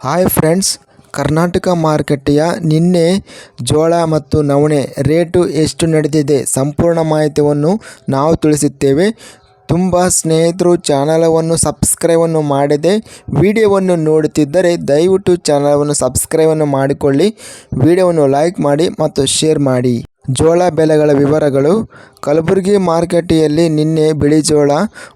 Hi friends Karnataka ಮಾರುಕಟ್ಟೆಯ ನಿನ್ನೆ ಜೋಳ ಮತ್ತು ನವಣೆ ರೇಟು ಎಷ್ಟು ನಡೆದಿದೆ ಸಂಪೂರ್ಣ ಮಾಹಿತಿಯನ್ನು ನಾವು ತಿಳಿಸುತ್ತೇವೆ ತುಂಬ ಸ್ನೇಹಿತರು ಚಾನಲವನ್ನು ಸಬ್ಸ್ಕ್ರೈಬನ್ನು ಮಾಡದೆ ವಿಡಿಯೋವನ್ನು ನೋಡುತ್ತಿದ್ದರೆ ದಯವಿಟ್ಟು ಚಾನಲವನ್ನು ಸಬ್ಸ್ಕ್ರೈಬನ್ನು ಮಾಡಿಕೊಳ್ಳಿ. ವಿಡಿಯೋವನ್ನು ಲೈಕ್ ಮಾಡಿ ಮತ್ತು ಶೇರ್ ಮಾಡಿ. ಜೋಳ ಬೆಲೆಗಳ ವಿವರಗಳು. ಕಲಬುರಗಿ ಮಾರುಕಟ್ಟೆಯಲ್ಲಿ ನಿನ್ನೆ ಬಿಳಿ ಜೋಳ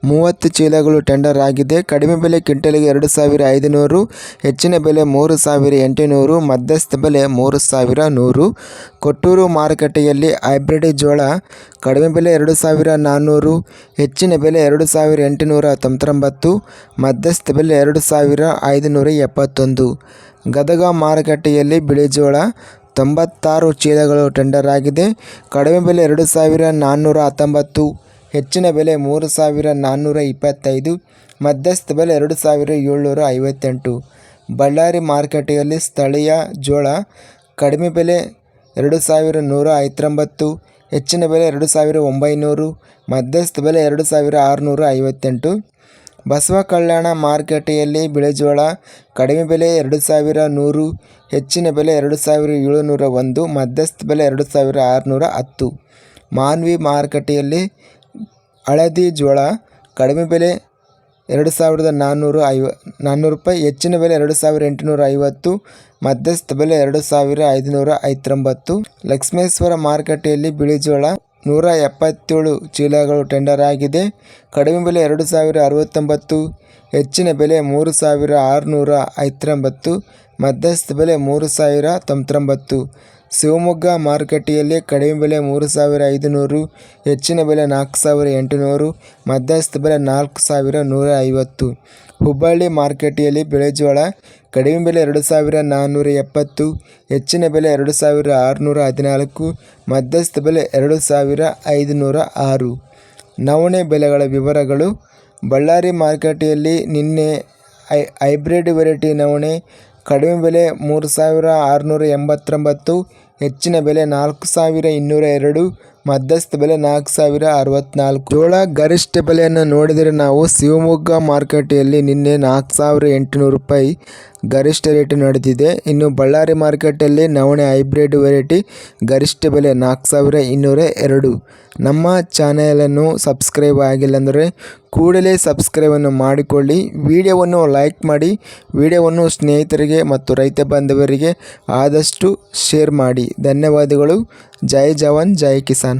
ಮೂವತ್ತು ಚೀಲಗಳು ಟೆಂಡರ್ ಆಗಿದೆ. ಕಡಿಮೆ ಬೆಲೆ ಕ್ವಿಂಟಲಿಗೆ ಎರಡು ಸಾವಿರ ಐದುನೂರು, ಹೆಚ್ಚಿನ ಬೆಲೆ ಮೂರು ಸಾವಿರ ಎಂಟುನೂರು, ಮಧ್ಯಸ್ಥ ಬೆಲೆ ಮೂರು ಸಾವಿರ ನೂರು. ಕೊಟ್ಟೂರು ಮಾರುಕಟ್ಟೆಯಲ್ಲಿ ಹೈಬ್ರಿಡ್ ಜೋಳ ಕಡಿಮೆ ಬೆಲೆ ಎರಡು ಸಾವಿರ ನಾನ್ನೂರು, ಹೆಚ್ಚಿನ ಬೆಲೆ ಎರಡು ಸಾವಿರ ಎಂಟುನೂರ ತೊಂಬತ್ತೊಂಬತ್ತು, ಮಧ್ಯಸ್ಥ ಬೆಲೆ ಎರಡು ಸಾವಿರ ಐದುನೂರ ಎಪ್ಪತ್ತೊಂದು. ಗದಗ ಮಾರುಕಟ್ಟೆಯಲ್ಲಿ ಬಿಳಿ ಜೋಳ ತೊಂಬತ್ತಾರು ಚೀಲಗಳು ಟೆಂಡರ್ ಆಗಿದೆ. ಕಡಿಮೆ ಬೆಲೆ ಎರಡು ಸಾವಿರ ನಾನ್ನೂರ ಹತ್ತೊಂಬತ್ತು, ಹೆಚ್ಚಿನ ಬೆಲೆ ಮೂರು ಸಾವಿರ ನಾನ್ನೂರ ಇಪ್ಪತ್ತೈದು, ಮಧ್ಯಸ್ಥ ಬೆಲೆ ಎರಡು ಸಾವಿರ ಏಳ್ನೂರ ಐವತ್ತೆಂಟು. ಬಳ್ಳಾರಿ ಮಾರುಕಟ್ಟೆಯಲ್ಲಿ ಸ್ಥಳೀಯ ಜೋಳ ಕಡಿಮೆ ಬೆಲೆ ಎರಡು ಸಾವಿರ ನೂರ ಐವತ್ತೊಂಬತ್ತು, ಹೆಚ್ಚಿನ ಬೆಲೆ ಎರಡು ಸಾವಿರ ಒಂಬೈನೂರು, ಮಧ್ಯಸ್ಥ ಬೆಲೆ ಎರಡು ಸಾವಿರ ಆರುನೂರ ಐವತ್ತೆಂಟು. ಬಸವ ಕಲ್ಯಾಣ ಮಾರುಕಟ್ಟೆಯಲ್ಲಿ ಬಿಳಿಜೋಳ ಕಡಿಮೆ ಬೆಲೆ ಎರಡು ಸಾವಿರ ನೂರು, ಹೆಚ್ಚಿನ ಬೆಲೆ ಎರಡು ಸಾವಿರ ಏಳುನೂರ ಒಂದು, ಮಧ್ಯಸ್ಥ ಬೆಲೆ ಎರಡು ಸಾವಿರ ಆರುನೂರ ಹತ್ತು. ಮಾನ್ವಿ ಮಾರುಕಟ್ಟೆಯಲ್ಲಿ ಹಳದಿ ಜೋಳ, ಕಡಿಮೆ ಬೆಲೆ ಎರಡು ಸಾವಿರದ ನಾನ್ನೂರು ಐವ ನಾನ್ನೂರು ರೂಪಾಯಿ, ಹೆಚ್ಚಿನ ಬೆಲೆ ಎರಡು ಸಾವಿರ ಎಂಟುನೂರ ಐವತ್ತು, ಮಧ್ಯಸ್ಥ ಬೆಲೆ ಎರಡು ಸಾವಿರ ಐದುನೂರ ಐವತ್ತೊಂಬತ್ತು. ಲಕ್ಷ್ಮೇಶ್ವರ ಮಾರುಕಟ್ಟೆಯಲ್ಲಿ ಬಿಳಿ ಜೋಳ ನೂರ ಎಪ್ಪತ್ತೇಳು ಚೀಲಗಳು ಟೆಂಡರ್ ಆಗಿದೆ. ಕಡಿಮೆ ಬೆಲೆ ಎರಡು ಸಾವಿರ ಅರವತ್ತೊಂಬತ್ತು, ಹೆಚ್ಚಿನ ಬೆಲೆ ಮೂರು ಸಾವಿರ ಆರುನೂರ ಐವತ್ತೊಂಬತ್ತು, ಮಧ್ಯಸ್ಥ ಬೆಲೆ ಮೂರು ಸಾವಿರ ತೊಂಬತ್ತೊಂಬತ್ತು. ಶಿವಮೊಗ್ಗ ಮಾರುಕಟ್ಟೆಯಲ್ಲಿ ಕಡಿಮೆ ಬೆಲೆ ಮೂರು ಸಾವಿರ ಐದುನೂರು, ಹೆಚ್ಚಿನ ಬೆಲೆ ನಾಲ್ಕು ಸಾವಿರ ಎಂಟುನೂರು, ಮಧ್ಯಸ್ಥ ಬೆಲೆ ನಾಲ್ಕು ಸಾವಿರ ನೂರ ಐವತ್ತು. ಹುಬ್ಬಳ್ಳಿ ಮಾರುಕಟ್ಟೆಯಲ್ಲಿ ಬೆಳೆಜೋಳ ಕಡಿಮೆ ಬೆಲೆ ಎರಡು ಸಾವಿರ ನಾನ್ನೂರ ಎಪ್ಪತ್ತು, ಹೆಚ್ಚಿನ ಬೆಲೆ ಎರಡು ಸಾವಿರ ಆರುನೂರ ಹದಿನಾಲ್ಕು, ಮಧ್ಯಸ್ಥ ಬೆಲೆ ಎರಡು ಸಾವಿರ ಐದುನೂರ ಆರು. ನವಣೆ ಬೆಲೆಗಳ ವಿವರಗಳು, ಬಳ್ಳಾರಿ ಮಾರುಕಟ್ಟೆಯಲ್ಲಿ ನಿನ್ನೆ ಹೈಬ್ರಿಡ್ ವೆರೈಟಿ ನವಣೆ ಕಡಿಮೆ ಬೆಲೆ ಮೂರು ಸಾವಿರ ಆರುನೂರ ಎಂಬತ್ತೊಂಬತ್ತು ಹೆಚ್ಚಿನ ಬೆಲೆ ನಾಲ್ಕು ಸಾವಿರ ಇನ್ನೂರ ಎರಡು ಮಧ್ಯಸ್ಥ ಬೆಲೆ ನಾಲ್ಕು ಸಾವಿರ ಅರವತ್ತ್ನಾಲ್ಕು ಜೋಳ ಗರಿಷ್ಠ ಬೆಲೆಯನ್ನು ನೋಡಿದರೆ ನಾವು ಶಿವಮೊಗ್ಗ ಮಾರುಕಟ್ಟೆಯಲ್ಲಿ ನಿನ್ನೆ ನಾಲ್ಕು ಸಾವಿರ ಎಂಟುನೂರು ರೂಪಾಯಿ ಗರಿಷ್ಠ ರೇಟ್ ನಡೆದಿದೆ. ಇನ್ನು ಬಳ್ಳಾರಿ ಮಾರ್ಕೆಟಲ್ಲಿ ನವಣೆ ಹೈಬ್ರಿಡ್ ವೆರೈಟಿ ಗರಿಷ್ಠ ಬೆಲೆ ನಾಲ್ಕು ಸಾವಿರ ಇನ್ನೂರ ಎರಡು. ನಮ್ಮ ಚಾನೆಲನ್ನು ಸಬ್ಸ್ಕ್ರೈಬ್ ಆಗಿಲ್ಲ ಅಂದರೆ ಕೂಡಲೇ ಸಬ್ಸ್ಕ್ರೈಬನ್ನು ಮಾಡಿಕೊಳ್ಳಿ. ವಿಡಿಯೋವನ್ನು ಲೈಕ್ ಮಾಡಿ, ವಿಡಿಯೋವನ್ನು ಸ್ನೇಹಿತರಿಗೆ ಮತ್ತು ರೈತ ಬಾಂಧವರಿಗೆ ಆದಷ್ಟು ಶೇರ್ ಮಾಡಿ. ಧನ್ಯವಾದಗಳು. जय जवान जय किसान।